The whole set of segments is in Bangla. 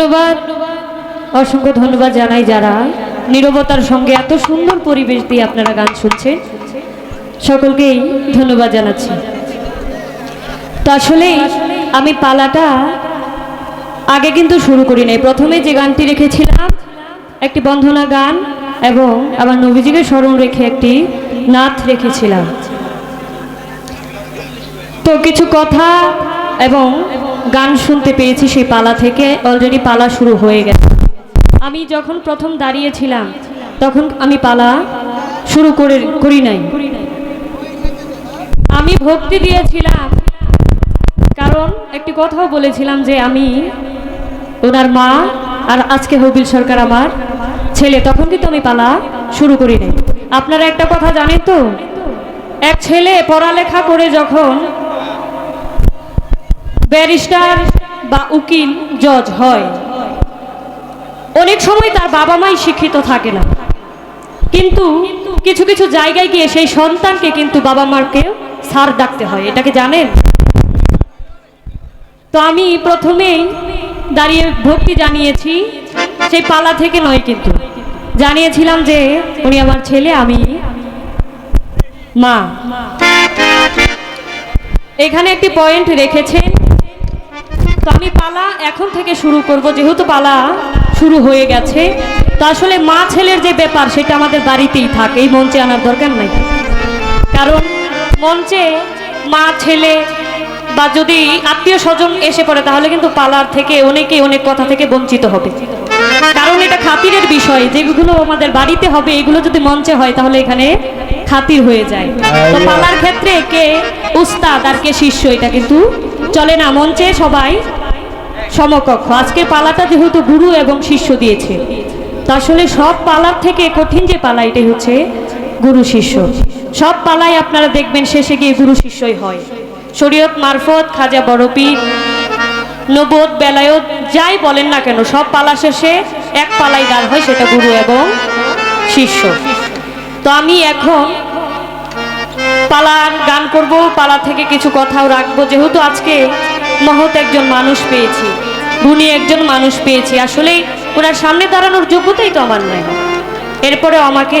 ধন্যবাদ। অসংখ্য ধন্যবাদ জানাই যারা নিরবতার সঙ্গে এত সুন্দর পরিবেশ দিয়ে আপনারা গান শুনছেন। সকলকেই ধন্যবাদ জানাচ্ছি। তো আসলে আমি পালাটা আগে কিন্তু শুরু করি নাই। প্রথমে যে গানটি রেখেছিলাম, একটি বন্ধনা গান এবং আমার নবীজিকে স্মরণ রেখে একটি নাথ রেখেছিলাম। তো কিছু কথা এবং গান শুনতে পেয়েছি সেই পালা থেকে। অলরেডি পালা শুরু হয়ে গেছে। আমি যখন প্রথম দাঁড়িয়েছিলাম, তখন আমি পালা শুরু করে, করি নাই। আমি ভক্তি দিয়েছিলাম, কারণ একটি কথাও বলেছিলাম যে আমি ওনার মা আর আজকে হবিল সরকার আমার ছেলে, তখন কিন্তু আমি পালা শুরু করি নাই। আপনারা একটা কথা জানেন তো? এক ছেলে পড়ালেখা করে যখন ব্যারিস্টার বা উকিল জজ হয়। অনেক সময় তার বাবা মাই শিক্ষিত থাকে না। কিন্তু কিছু কিছু জায়গায় গিয়ে সেই সন্তানকে কিন্তু বাবা মাকে সার ডাকতে হয়। এটাকে জানেন? তো আমি প্রথমেই দাঁড়িয়ে ভক্তি জানিয়েছি, সেই পালা থেকে নয় কিন্তু। জানিয়েছিলাম যে উনি আমার ছেলে, আমি মা। এখানে একটি পয়েন্ট রেখেছেন। তো আমি পালা এখন থেকে শুরু করব। যেহেতু পালা শুরু হয়ে গেছে তো আসলে মা ছেলের যে ব্যাপার সেটা আমাদের বাড়িতেই থাকে। এই মঞ্চে আনার দরকার নাই। কারণ মঞ্চে মা ছেলে বা যদি আত্মীয় স্বজন এসে পড়ে তাহলে কিন্তু পালার থেকে অনেকে অনেক কথা থেকে বঞ্চিত হবে। কারণ এটা খাতিরের বিষয়। যেগুলো আমাদের বাড়িতে হবে এগুলো যদি মঞ্চে হয় তাহলে এখানে খাতির হয়ে যায়। তো পালার ক্ষেত্রে কে উস্তাদ আর কে শিষ্য এটা কিন্তু চলে না মঞ্চে সবাই সমকক্ষ। আজকের পালাটা যেহেতু গুরু এবং শিষ্য দিয়েছে আসলে সব পালার থেকে কঠিন যে পালা, এটাই হচ্ছে গুরু শিষ্য। সব পালাই আপনারা দেখবেন শেষে গিয়ে গুরু শিষ্যই হয়। শরীয়ত, মারফত, খাজা, বড়পীর নবোধ বেলায়ত, যাই বলেন না কেন, সব পালা শেষে এক পালাই গান হয় সেটা গুরু এবং শিষ্য। তো আমি এখন পালার গান করব, পালা থেকে কিছু কথাও রাখব। যেহেতু আজকে মহৎ একজন মানুষ পেয়েছি, গুণী একজন মানুষ পেয়েছি। আসলে ওনার সামনে দাঁড়ানোর যোগ্যতাই তো আমার নাই এরপরে আমাকে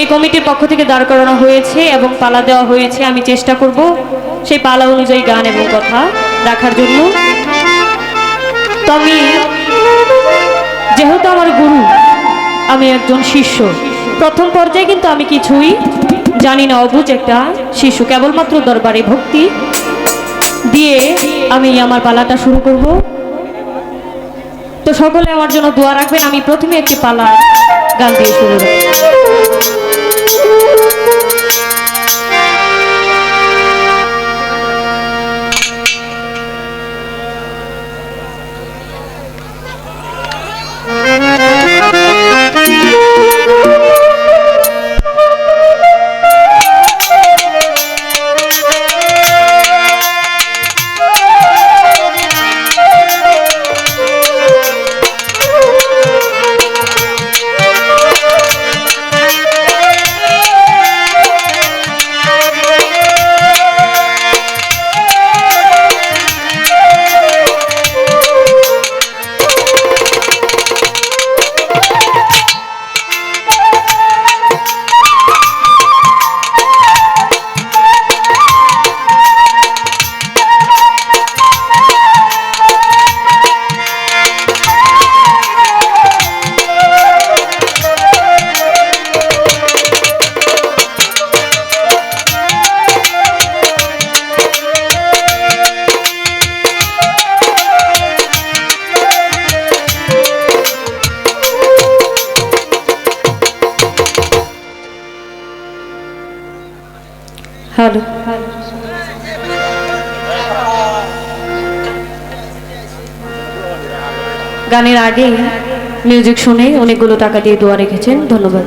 এই কমিটির পক্ষ থেকে দাঁড় করানো হয়েছে এবং পালা দেওয়া হয়েছে। আমি চেষ্টা করব সেই পালা অনুযায়ী গান এবং কথা রাখার জন্য। তো আমি যেহেতু আমার গুরু, আমি একজন শিষ্য, প্রথম পর্যায়ে কিন্তু আমি কিছুই জানি না অবুঝ একটা শিশু, কেবলমাত্র দরবারে ভক্তি দিয়ে আমি আমার পালাটা শুরু করব। তো সকলে আমার জন্য দোয়া রাখবেন, আমি প্রথমে একটি পালা গান দিয়ে শুরু করব গানের আগে মিউজিক শুনে অনেকগুলো টাকা দিয়ে দোয়া রেখেছেন। ধন্যবাদ।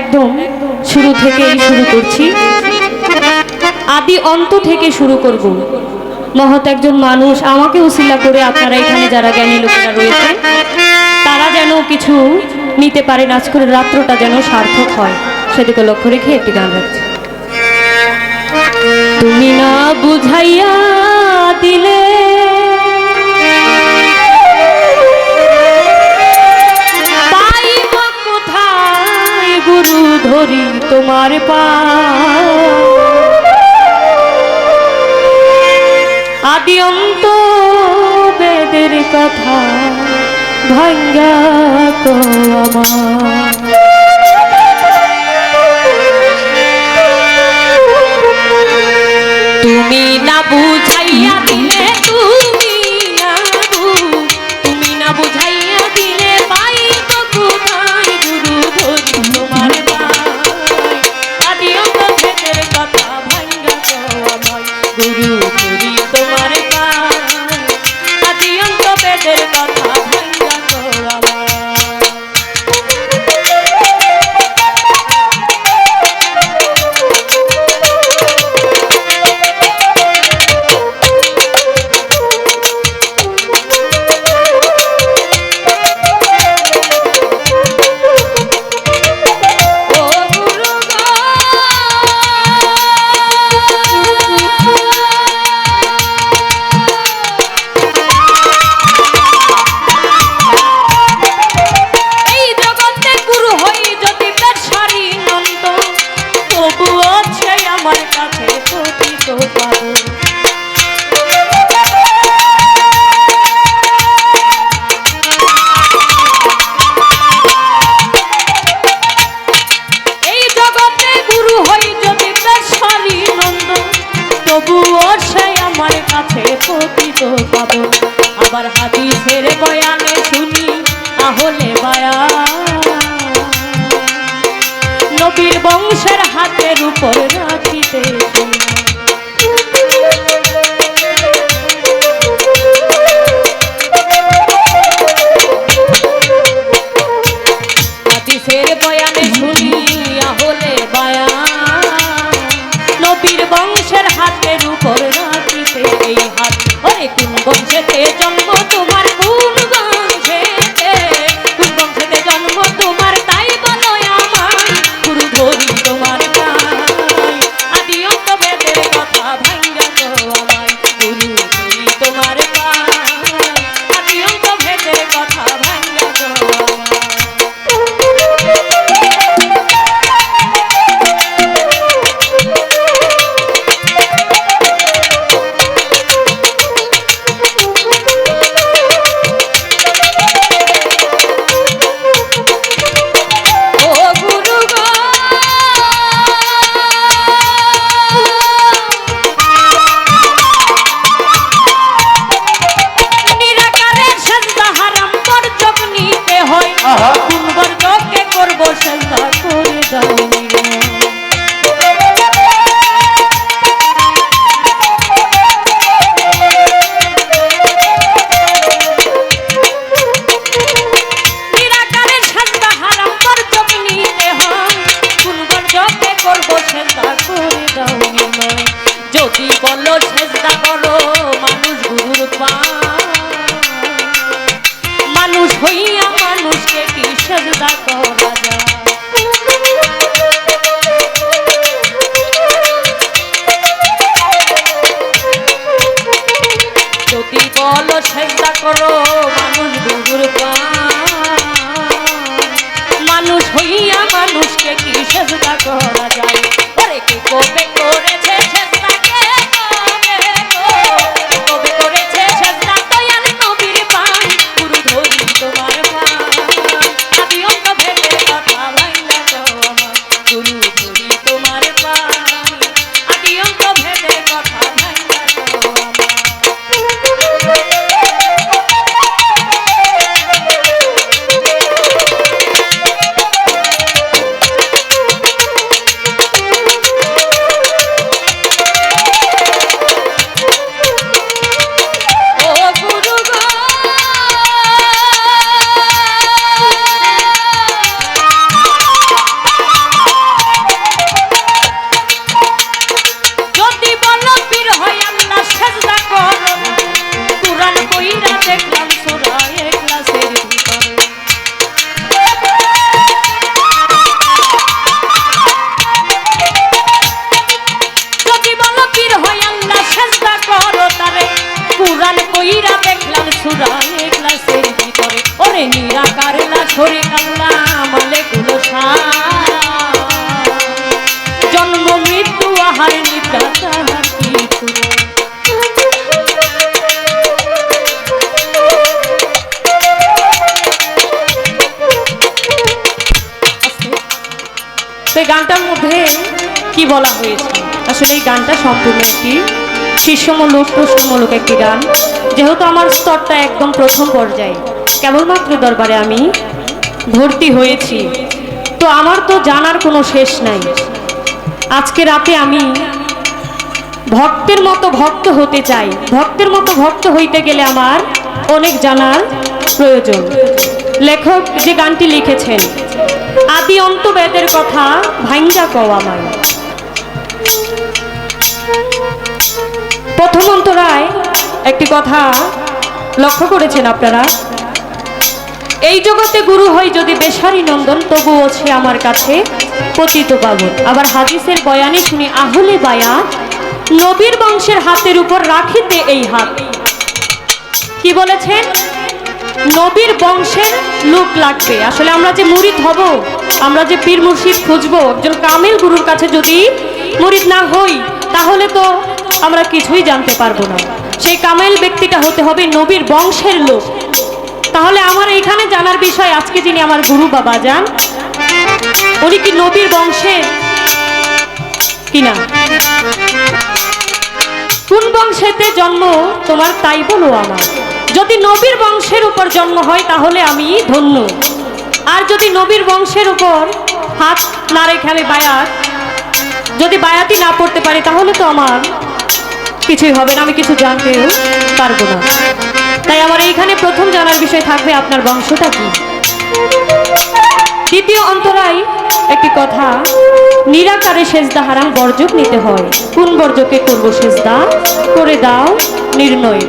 একদম শুরু থেকে শুরু করছি। আদি অন্ত থেকে শুরু করব। মহৎ একজন মানুষ, আমাকে উশিলা করে আপনারা এখানে যারা জ্ঞানী লোকেরা রয়েছেন, তারা যেন কিছু নিতে পারেন। আজ করে রাত্রটা যেন সার্থক হয়। সেদিকে লক্ষ্য রেখে একটি গান রাখছি তুমি না বুঝাই তোমার পা আদি অন্ত বেদের কথা ভাঙ্গা তো আমার। ঝগড়া করা যায় ওরে কি করবে বলা হয়েছে। আসলে এই গানটা সম্পূর্ণ একটি শিষ্যমূলক, প্রশ্নমূলক একটি গান। যেহেতু আমার স্তরটা একদম প্রথম পর্যায়ে, কেবলমাত্র দরবারে আমি ভর্তি হয়েছি। তো আমার তো জানার কোনো শেষ নাই। আজকে রাতে আমি ভক্তের মতো ভক্ত হতে চাই। ভক্তের মতো ভক্ত হইতে গেলে আমার অনেক জানার প্রয়োজন। লেখক যে গানটি লিখেছেন, আদি অন্ত বেদের কথা ভাঙ্গা কও আমায়। প্রথম অন্তরায় একটি কথা লক্ষ্য করেছেন আপনারা। এই জগতে গুরু হয় যদি বেসারি নন্দন তবুও সে আমার কাছে পতিত পাবন। আবার হাদিসের বয়ানে শুনি, আহলে বায়া, নবীর বংশের হাতের উপর রাখিতে এই হাত। কি বলেছেন? নবীর বংশের লোক লাগবে। আসলে আমরা যে মুরিদ হব, আমরা যে পীর মুর্শিদ খুঁজবো, একজন কামেল গুরুর কাছে যদি মুরিদ না হই, তাহলে তো আমরা কিছুই জানতে পারব না। সেই কামেল ব্যক্তিটা হতে হবে নবীর বংশের লোক। তাহলে আমার এইখানে জানার বিষয় আজকে যিনি আমার গুরু বাবা যান উনি কি নবীর বংশের কিনা? কোন বংশেতে জন্ম, তোমার তাই বলো আমার যদি নবীর বংশের উপর জন্ম হয়, তাহলে আমি ধন্য। আর যদি নবীর বংশের উপর হাত না আমি বায়াত যদি বায়াতি না পড়তে পারি, তাহলে তো আমার কিছুই হবে না, আমি কিছু জানতেও পারব না। তাই আমার এইখানে প্রথম জানার বিষয় থাকবে আপনার বংশটা কি? দ্বিতীয় অন্তরায় একটি কথা, নিরাকারে সেজদা হারাম বর্জক নিতে হয়। কোন বর্জকে করব সেজদা? করে দাও নির্ণয়।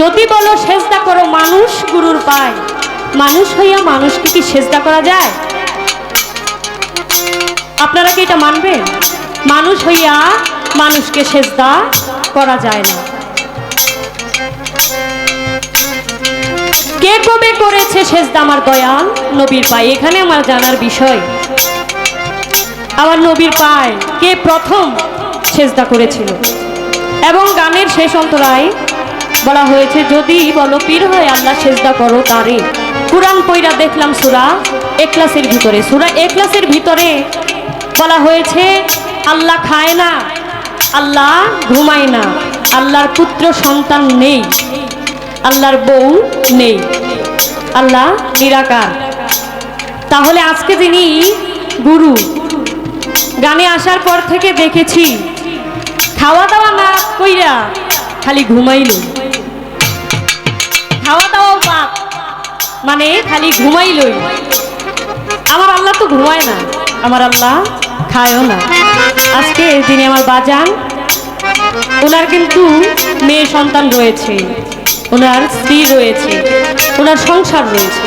যদি বলো সেজদা করো, মানুষ গুরুর পায়। মানুষ হইয়া মানুষকে কি সেজদা করা যায়? আপনারা কি এটা মানবেন? মানুষ হইয়া মানুষকে সেজদা করা যায় না। কে কবে করেছে সেজদা আমার দয়াল নবীর পায়? এখানে আমার জানার বিষয়। আমার নবীর পায় কে প্রথম সেজদা করেছিল? এবং গানের শেষ অন্তরায় বলা হয়েছে, যদি বলো পীর হয় আল্লাহ সেজদা করো তারে। কোরআন পইরা দেখলাম সুরা একলাসের ভিতরে। সুরা একলাসের ভিতরে বলা হয়েছে আল্লাহ খায় না, আল্লাহ ঘুমায় না, আল্লাহর পুত্র সন্তান নেই, আল্লাহর বউ নেই, আল্লাহ নিরাকার। তাহলে আজকে যিনি গুরু, গানে আসার পর থেকে দেখেছি খাওয়া দাওয়া না কইরা খালি ঘুমাইল। খাওয়া দাওয়াও বাদ মানে খালি ঘুমাইলই। আমার আল্লাহ তো ঘুমায় না, আমার আল্লাহ খায়ও না। আজকে যিনি আমার বাজান, ওনার কিন্তু মেয়ে সন্তান রয়েছে, ওনার স্ত্রী রয়েছে, ওনার সংসার রয়েছে।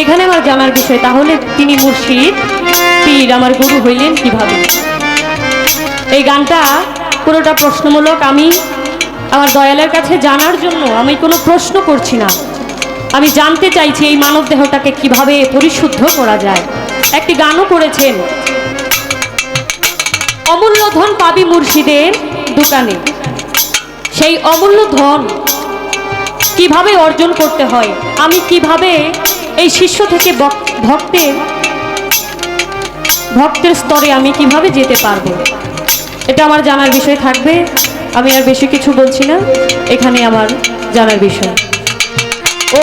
এখানে আমার জানার বিষয়, তাহলে তিনি মুর্শিদ, পীর, আমার গুরু হইলেন কীভাবে? এই গানটা পুরোটা প্রশ্নমূলক, আমি আমার দয়ালের কাছে জানার জন্য আমি কোনো প্রশ্ন করছি না। আমি জানতে চাইছি এই মানব দেহটাকে কীভাবে পরিশুদ্ধ করা যায়। একটি গানও করেছেন অমূল্য ধন পাবি মুর্শিদের দোকানে। সেই অমূল্য ধন কীভাবে অর্জন করতে হয়? আমি কীভাবে এই শিষ্য থেকে ভক্তের ভক্তের স্তরে আমি কীভাবে যেতে পারব? এটা আমার জানার বিষয় থাকবে। আমি আর বেশি কিছু বলছি না। এখানে আমার জানার বিষয়। ও